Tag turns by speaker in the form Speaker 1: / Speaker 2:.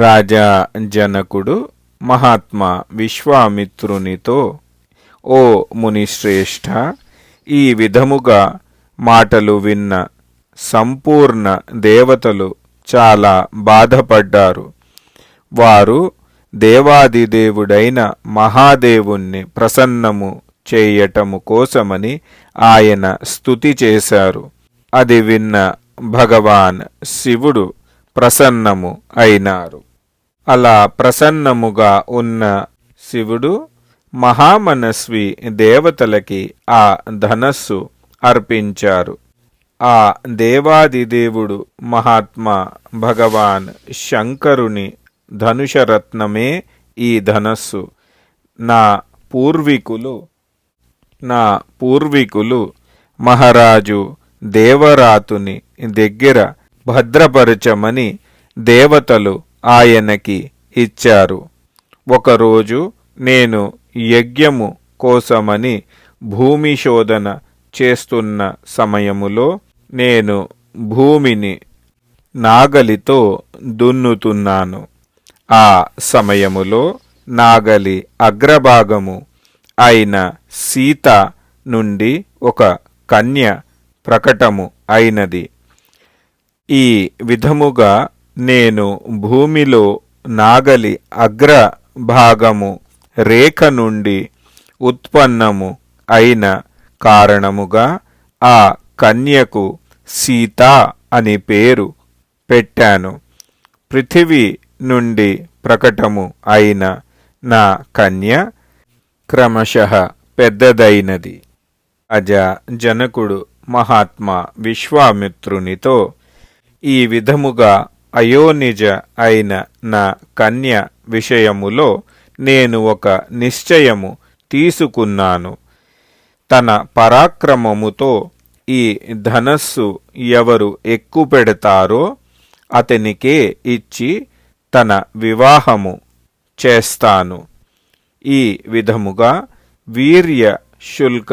Speaker 1: రాజా జనకుడు మహాత్మా విశ్వామిత్రునితో ఓ మునిశ్రేష్ఠ ఈ విధముగా మాటలు విన్న సంపూర్ణ దేవతలు చాలా బాధపడ్డారు. వారు దేవాదిదేవుడైన మహాదేవుణ్ణి ప్రసన్నము చేయటము కోసమని ఆయన స్తుతి చేశారు. అది విన్న భగవాన్ శివుడు ప్రసన్నము అయినారు. అలా ప్రసన్నముగా ఉన్న శివుడు మహామనస్వి దేవతలకి ఆ ధనస్సు అర్పించారు. ఆ దేవాదిదేవుడు మహాత్మా భగవాన్ శంకరుని ధనుషరత్నమే ఈ ధనస్సు. నా పూర్వీకులు నా పూర్వీకులు మహారాజు దేవరాతుని దగ్గర భద్రపరచమని దేవతలు ఆయనకి ఇచ్చారు. ఒకరోజు నేను యజ్ఞము కోసమని భూమి శోధన చేస్తున్న సమయములో నేను భూమిని నాగలితో దున్నుతున్నాను. ఆ సమయములో నాగలి అగ్రభాగము అయిన సీత నుండి ఒక కన్య ప్రకటము అయినది. ఈ విధముగా నేను భూమిలో నాగలి అగ్ర భాగము రేఖ నుండి ఉత్పన్నము అయిన కారణముగా ఆ కన్యకు సీత అని పేరు పెట్టాను. పృథివీ నుండి ప్రకటము అయిన నా కన్య క్రమశ పెద్దదైనది. అజ జనకుడు మహాత్మా విశ్వామిత్రునితో ఈ విధముగా అయోనిజ అయిన నా కన్య విషయములో నేను ఒక నిశ్చయము తీసుకున్నాను. తన పరాక్రమముతో ఈ ధనస్సు ఎవరు ఎక్కుపెడతారో అతనికే ఇచ్చి తన వివాహము చేస్తాను. ఈ విధముగా వీర్య శుల్క